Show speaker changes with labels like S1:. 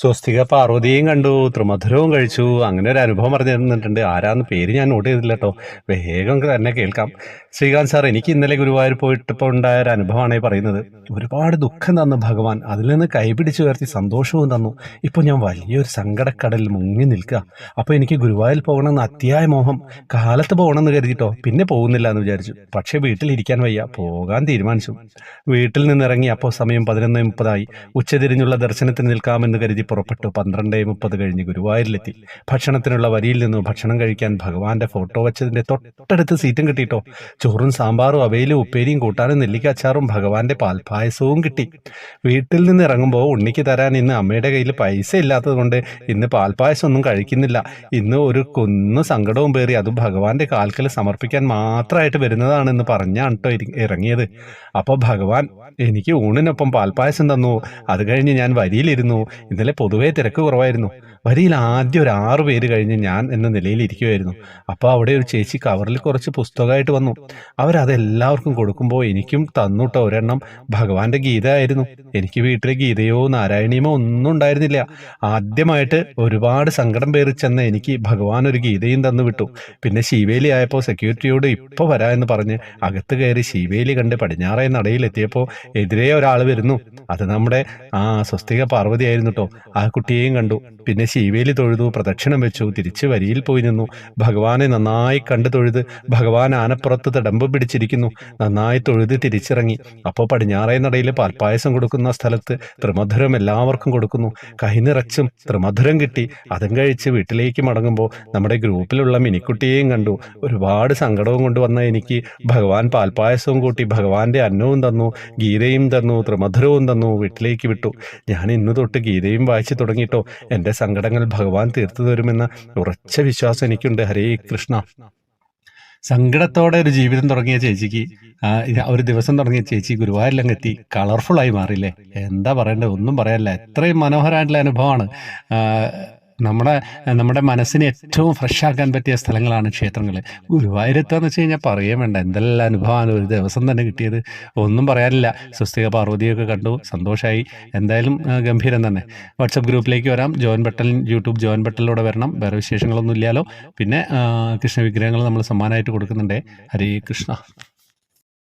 S1: സ്വസ്തിക പാർവതിയും കണ്ടു ത്രിമധുരവും കഴിച്ചു. അങ്ങനെ ഒരു അനുഭവം പറഞ്ഞു തന്നിട്ടുണ്ട് ആരാന്ന് പേര് ഞാൻ നോട്ട് ചെയ്തില്ല കേട്ടോ വേഗം തന്നെ കേൾക്കാം. ശ്രീകാന്ത് സാർ എനിക്ക് ഇന്നലെ ഗുരുവായൂർ പോയിട്ടിപ്പോൾ ഉണ്ടായ ഒരു അനുഭവമാണ് ഈ പറയുന്നത്. ഒരുപാട് ദുഃഖം തന്നു ഭഗവാൻ. അതിൽ നിന്ന് കൈപിടിച്ച് ഉയർത്തി സന്തോഷവും തന്നു. ഇപ്പോൾ ഞാൻ വലിയൊരു സങ്കടക്കടലിൽ മുങ്ങി നിൽക്കുക അപ്പോൾ എനിക്ക് ഗുരുവായൂർ പോകണമെന്ന് അത്യായ മോഹം. കാലത്ത് പോകണമെന്ന് കരുതിട്ടോ പിന്നെ പോകുന്നില്ല എന്ന് വിചാരിച്ചു. പക്ഷേ വീട്ടിലിരിക്കാൻ വയ്യ. പോകാൻ തീരുമാനിച്ചു. വീട്ടിൽ നിന്നിറങ്ങി അപ്പോൾ സമയം പതിനൊന്ന് മുപ്പതായി. ഉച്ചതിരിഞ്ഞുള്ള ദർശനത്തിന് നിൽക്കാമെന്ന് കരുതി പുറപ്പെട്ടു. പന്ത്രണ്ട് മുപ്പത് കഴിഞ്ഞ് ഗുരുവായൂരിലെത്തി. ഭക്ഷണത്തിനുള്ള വരിയിൽ നിന്ന് ഭക്ഷണം കഴിക്കാൻ ഭഗവാന്റെ ഫോട്ടോ വെച്ചതിന്റെ തൊട്ടടുത്ത് സീറ്റും കിട്ടിയിട്ടോ ചോറും സാമ്പാറും അവയിലും ഉപ്പേരിയും കൂട്ടാനും നെല്ലിക്ക അച്ചാറും ഭഗവാന്റെ പാൽപായസവും കിട്ടി. വീട്ടിൽ നിന്ന് ഇറങ്ങുമ്പോൾ ഉണ്ണിക്ക് തരാൻ ഇന്ന് അമ്മയുടെ കയ്യിൽ പൈസ ഇല്ലാത്തതുകൊണ്ട് ഇന്ന് പാൽപായസം ഒന്നും കഴിക്കുന്നില്ല. ഇന്ന് ഒരു കുന്ന് സങ്കടവും പേറി അതും ഭഗവാന്റെ കാൽക്കൽ സമർപ്പിക്കാൻ മാത്രമായിട്ട് വരുന്നതാണെന്ന് പറഞ്ഞാണ് കേട്ടോ ഇറങ്ങിയത്. അപ്പോൾ ഭഗവാൻ എനിക്ക് ഊണിനൊപ്പം പാൽപായസം തന്നു. അത് കഴിഞ്ഞ് ഞാൻ വരിയിലിരുന്നു. ഇന്നലെ പൊതുവേ തിരക്ക് കുറവായിരുന്നു. വരിയിൽ ആദ്യം ഒരു ആറു പേര് കഴിഞ്ഞ് ഞാൻ എന്ന നിലയിൽ ഇരിക്കുമായിരുന്നു അപ്പോൾ അവിടെ ഒരു ചേച്ചി കവറിൽ കുറച്ച് പുസ്തകമായിട്ട് വന്നു. അവരതെല്ലാവർക്കും കൊടുക്കുമ്പോൾ എനിക്കും തന്നുട്ട ഒരെണ്ണം ഭഗവാന്റെ ഗീത ആയിരുന്നു. എനിക്ക് വീട്ടിലെ ഗീതയോ നാരായണീയമോ ഒന്നും ഉണ്ടായിരുന്നില്ല. ആദ്യമായിട്ട് ഒരുപാട് സങ്കടം പേറി ചെന്ന എനിക്ക് ഭഗവാൻ ഒരു ഗീതയും തന്നു വിട്ടു. പിന്നെ ശിവേലി ആയപ്പോൾ സെക്യൂരിറ്റിയോട് ഇപ്പോൾ വരാ എന്ന് പറഞ്ഞ് അകത്ത് കയറി ശിവേലി കണ്ട് പടിഞ്ഞാറേ നടയിലെത്തിയപ്പോൾ എതിരെ ഒരാൾ വരുന്നു. അത് നമ്മുടെ ആ സ്വസ്തിക പാർവതി ആയിരുന്നു കേട്ടോ ആ കുട്ടിയെയും കണ്ടു. പിന്നെ ശിവേലി തൊഴുതു പ്രദക്ഷിണം വെച്ചു തിരിച്ച് വരിയിൽ പോയി നിന്നു. ഭഗവാനെ നന്നായി കണ്ടു തൊഴുത് ഭഗവാൻ ആനപ്പുറത്ത് തടമ്പ് പിടിച്ചിരിക്കുന്നു. നന്നായി തൊഴുത് തിരിച്ചിറങ്ങി. അപ്പോൾ പടിഞ്ഞാറേ നടയിൽ പാൽപ്പായസം കൊടുക്കുന്ന സ്ഥലത്ത് ത്രിമധുരം എല്ലാവർക്കും കൊടുക്കുന്നു. കൈനിറച്ചും ത്രിമധുരം കിട്ടി. അതും കഴിച്ച് വീട്ടിലേക്ക് മടങ്ങുമ്പോൾ നമ്മുടെ ഗ്രൂപ്പിലുള്ള മിനിക്കുട്ടിയെയും കണ്ടു. ഒരുപാട് സങ്കടവും കൊണ്ടുവന്ന എനിക്ക് ഭഗവാൻ പാൽപ്പായസവും കൂട്ടി ഭഗവാന്റെ അന്നവും തന്നു ഗീതയും തന്നു ത്രിമധുരവും തന്നു വീട്ടിലേക്ക് വിട്ടു. ഞാൻ ഇന്ന് തൊട്ട് ഗീതയും വായിച്ചു തുടങ്ങിയിട്ടോ എന്റെ സങ്കടങ്ങൾ ഭഗവാൻ തീർത്തു തരുമെന്ന ഉറച്ച വിശ്വാസം എനിക്കുണ്ട്. ഹരേ കൃഷ്ണ. സങ്കടത്തോടെ ഒരു ജീവിതം തുടങ്ങിയ ചേച്ചിക്ക് ഒരു ദിവസം തുടങ്ങിയ ചേച്ചി ഗുരുവായൂരിലങ്ങ് എത്തി കളർഫുൾ ആയി മാറിയില്ലേ എന്താ പറയണ്ടേ ഒന്നും പറയാനില്ല എത്രയും മനോഹരമായിട്ടുള്ള അനുഭവമാണ്. നമ്മുടെ നമ്മുടെ മനസ്സിനെ ഏറ്റവും ഫ്രഷ് ആക്കാൻ പറ്റിയ സ്ഥലങ്ങളാണ് ക്ഷേത്രങ്ങൾ. ഗുരുവായൂരത്തെന്ന് വെച്ച് കഴിഞ്ഞാൽ പറയാൻ വേണ്ട. എന്തെല്ലാം അനുഭവമാണ് ഒരു ദിവസം തന്നെ കിട്ടിയത്? ഒന്നും പറയാനില്ല. സ്വസ്തിക പാർവതിയൊക്കെ കണ്ടു. സന്തോഷമായി എന്തായാലും ഗംഭീരം തന്നെ. വാട്സപ്പ് ഗ്രൂപ്പിലേക്ക് വരാം. ജോയിൻ ബട്ടൺ യൂട്യൂബ് ജോയിൻ ബട്ടണിലൂടെ വരണം. വേറെ വിശേഷങ്ങളൊന്നും ഇല്ലല്ലോ പിന്നെ കൃഷ്ണ വിഗ്രഹങ്ങൾ നമ്മൾ സമ്മാനമായിട്ട് കൊടുക്കുന്നുണ്ട്. ഹരേ കൃഷ്ണ.